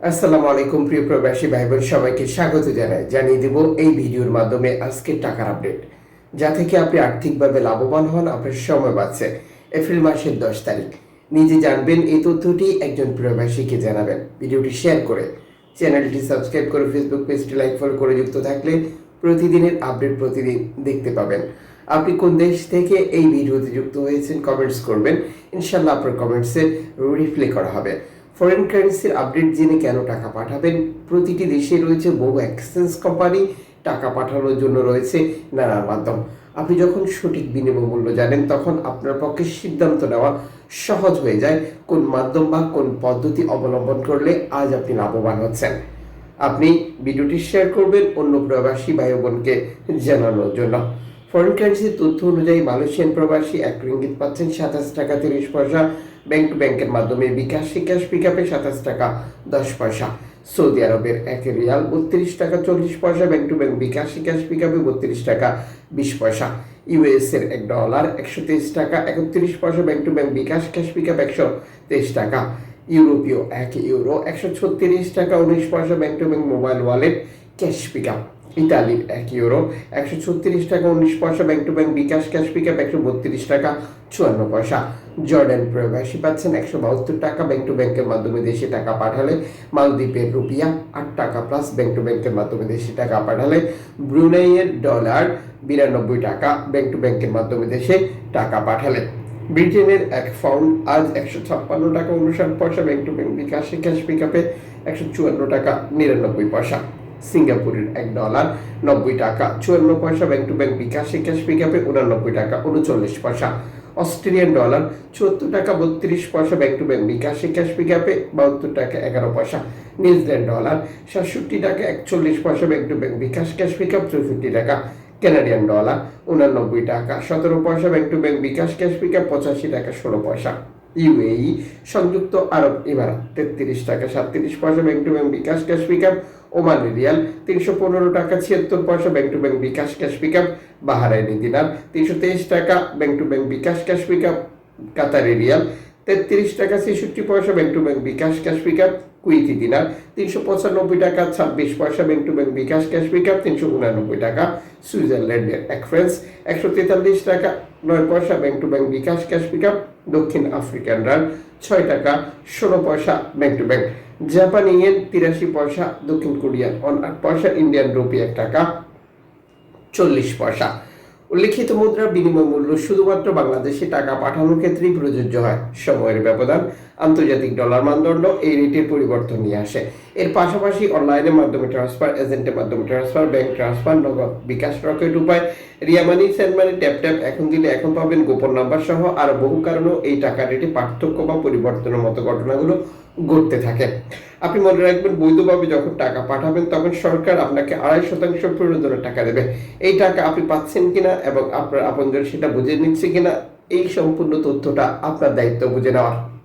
আসসালামু আলাইকুম, প্রিয় প্রবাসী ভাই বোন সবাইকে স্বাগত জানাই। জানিয়ে দেব এই ভিডিওর মাধ্যমে আজকের টাকার আপডেট। যা থেকে আপনি আর্থিকভাবে লাভবান হন, আপনার সময় বাঁচছে। এপ্রিল মাসের দশ তারিখ। নিজে জানবেন এই তথ্যটি, একজন প্রবাসীকে জানাবেন। ভিডিওটি শেয়ার করে চ্যানেলটি সাবস্ক্রাইব করে ফেসবুক পেজটি লাইক ফলো করে যুক্ত থাকলে প্রতিদিনের আপডেট প্রতিদিন দেখতে পাবেন। আপনি কোন দেশ থেকে এই ভিডিওতে যুক্ত হয়েছেন, কমেন্টস করবেন। ইনশাল্লাহ আপনার কমেন্টসে রিপ্লাই করা হবে। ফরেন কারেন্সির আপডেট জেনে কেন টাকা পাঠাবেন? প্রতিটি দেশে রয়েছে বহু এক্সচেঞ্জ কোম্পানি টাকা পাঠানোর জন্য রয়েছে নানান মাধ্যম। আপনি যখন সঠিক বিনিময় মূল্য জানেন, তখন আপনার পক্ষে সিদ্ধান্ত নেওয়া সহজ হয়ে যায় কোন মাধ্যম বা কোন পদ্ধতি অবলম্বন করলে আজ আপনি লাভবান হচ্ছেন। আপনি ভিডিওটি শেয়ার করবেন অন্য প্রবাসী ভাই বোনকে জানানোর জন্য। ফরেন কারেন্সির তথ্য অনুযায়ী মালয়েশিয়ান প্রবাসী এক রিঙ্গিত পাচ্ছেন সাতাশ টাকা তিরিশ পয়সা। ব্যাংক টু ব্যাংকের মাধ্যমে বিকাশ ক্যাশ পিক আপে সাতাশ টাকা, দশ পয়সা। সৌদি আরবের এক রিয়াল বত্রিশ টাকা, চল্লিশ পয়সা bank to bank bKash cash pick আপে বত্রিশ টাকা, বিশ পয়সা। ইউএস এর এক ডলার একশো তেইশ টাকা, একত্রিশ পয়সা bank to bank bKash cash pick up একশো তেইশ টাকা। ইউরোপীয় এক ইউরো একশো ছত্রিশ টাকা, উনিশ পয়সা bank to bank mobile wallet cash pick up ইতালির এক ইউরো, একশো ছত্রিশ টাকা, উনিশ পয়সা, bank to bank bKash, cash pick up একশো বত্রিশ টাকা, চুয়ান্ন পয়সা। জর্ডান প্রবাসী পাচ্ছেন একশো বাহাত্তর টাকা, ব্যাংক টু ব্যাংকের মাধ্যমে দেশে টাকা পাঠালে মালদ্বীপের রুপিয়া আট টাকা প্লাস ব্যাংক টু ব্যাংকের মাধ্যমে দেশে টাকা পাঠালে ব্রুনাইয়ের ডলার বিরানব্বই টাকা, ব্যাংক টু ব্যাংকের মাধ্যমে দেশে টাকা পাঠালে। ব্রিটেনের এক ফাউন্ড আজ একশো ছাপ্পান্ন টাকা, উনষাট পয়সা, ব্যাংক টু ব্যাংক বিকাশে ক্যাশ পিক আপে একশো চুয়ান্ন টাকা, নিরানব্বই পয়সা। সিঙ্গাপুরের এক ডলার নব্বই টাকা, চুয়ান্ন পয়সা ব্যাংক টু ব্যাংক বিকাশে পিক আপে উনানব্বই টাকা, উনচল্লিশ পয়সা। অস্ট্রেলিয়ান ডলার চুয়াত্তর টাকা, বত্রিশ পয়সা ব্যাংক টু ব্যাংক বিকাশে পিক আপে বাহাত্তর টাকা, এগারো পয়সা। নিউজিল্যান্ড ডলার সাতষট্টি টাকা, একচল্লিশ পয়সা bank to bank bKash, cash pick up চৌষট্টি টাকা। কানাডিয়ান ডলার উনানব্বই টাকা, সতেরো পয়সা bank to bank bKash, cash pick up পঁচাশি টাকা, ষোলো পয়সা। ইউএই সংযুক্ত আরব ইমারাত তেত্রিশ টাকা, সাতত্রিশ পয়সা bank to bank bKash, cash pick up Omani riyal, তিনশো পনেরো টাকা, ছিয়াত্তর পয়সা bank to bank bKash cash pick up Bahraini dinar, তিনশো তেইশ টাকা bank to bank bKash cash pick up Qatari riyal, তেত্রিশ টাকা, ছেষট্টি পয়সা bank to bank bKash cash pick up Kuwaiti dinar, তিনশো পঁচানব্বই টাকা, ছাব্বিশ পয়সা bank to bank bKash cash pick up তিনশো উনানব্বই টাকা, সুইজারল্যান্ডের এক ফ্রেন্স একশো তেতাল্লিশ টাকা, নয় পয়সা bank to bank bKash cash pick up দক্ষিণ আফ্রিকান রান ছয় টাকা, ষোলো পয়সা ব্যাংক টু ব্যাংক জাপানি ইয়েন তিরাশি পয়সা, দক্ষিণ কোরিয়ান অন আট পয়সা, ইন্ডিয়ান রুপি এক টাকা, চল্লিশ পয়সা। উল্লিখিত মুদ্রার বিনিময় মূল্য শুধুমাত্র বাংলাদেশে টাকা পাঠানোর ক্ষেত্রেই প্রযোজ্য হয়। সময়ের ব্যবধান, আন্তর্জাতিক ডলার মানদণ্ড, এই রেটের পরিবর্তন নিয়ে আসে। এর পাশাপাশি অনলাইনের মাধ্যমে ট্রান্সফার এজেন্টের মাধ্যমে transfer bank transfer Nagad bKash Rocket Upay, Ria money send money tap tap এখন দিলে এখন পাবেন গোপন নাম্বার সহ আরও বহু কারণেও এই টাকা রেটে পার্থক্য বা পরিবর্তনের মতো ঘটনাগুলো ঘটতে থাকে। আপনি মনে রাখবেন বৈধভাবে যখন টাকা পাঠাবেন, তখন সরকার আপনাকে আড়াই শতাংশ প্রণোদনের টাকা দেবে। এই টাকা আপনি পাচ্ছেন কিনা এবং আপনার আপনজন সেটা বুঝে নিচ্ছে কিনা, এই সম্পূর্ণ তথ্যটা আপনার দায়িত্ব বুঝে নেওয়ার।